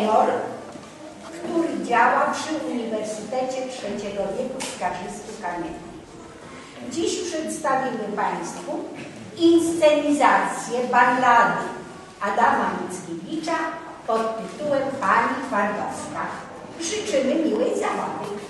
senior, który działa przy Uniwersytecie Trzeciego Wieku w Skarżysku Kamiennym. Dziś przedstawimy Państwu inscenizację ballady Adama Mickiewicza pod tytułem Pani Twardowska. Życzymy miłej zabawy.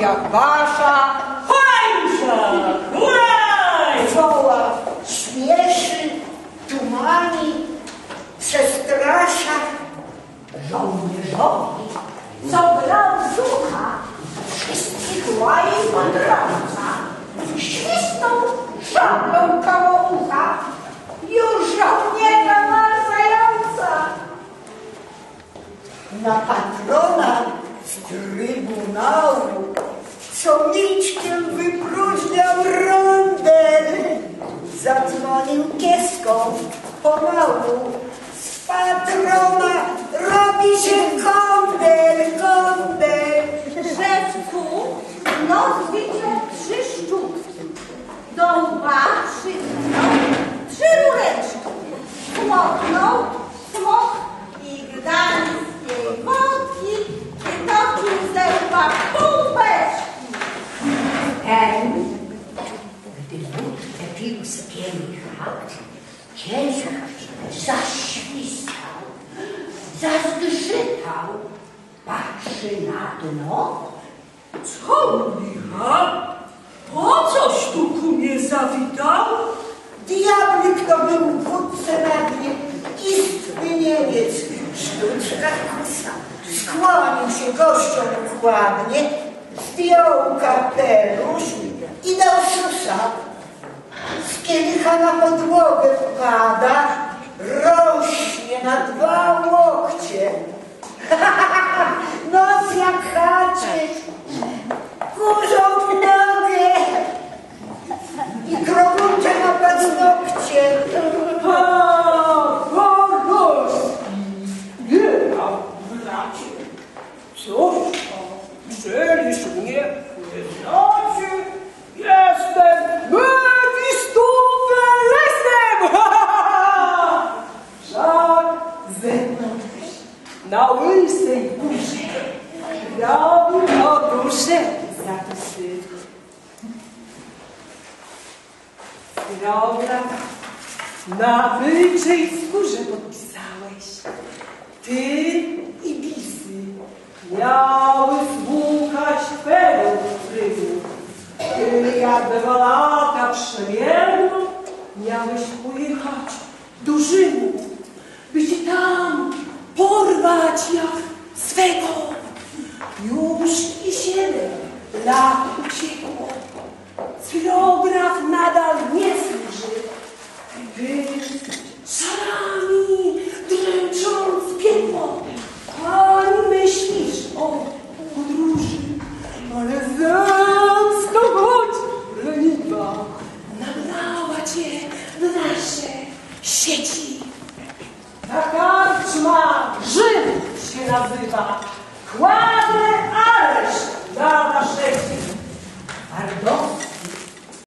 jak wasza, Hańcza! Łaj! woła, śmieszy, tumani, przestrasza żołnierzowi, co brał z ucha, wszystkich łaje mądrowca, świsnął szablą koło ucha, już żołnierza marzająca. Na patrona z trybunału, co milczkiem wypróżniał rondel, zadzwonił kieską pomału. Z patrona robi się kądel, kądel. Rzeczku, noc widział trzy szczutki. Kielicha zaświstał, zazgrzytał, patrzy na dno, Co licha? Po coś tu ku mnie zawitał? Diabli, kto był wódce na dnie, istny Niemiec, sztuczna kusa, skłonił się gościom układnie, zdjął kapelusz i dał susa. Kielicha na podłogę wpada, rośnie na dwa łokcie. Noc jak haczyk, byczej skórze podpisałeś. Ty i pisy miały słuchać twego wpływu. Ty jak dwa lata przemierno miałeś pojechać do Rzymu, by ci tam porwać jak swego. Już i siedem lat uciekło. Cyrograf nadal nie. さらに。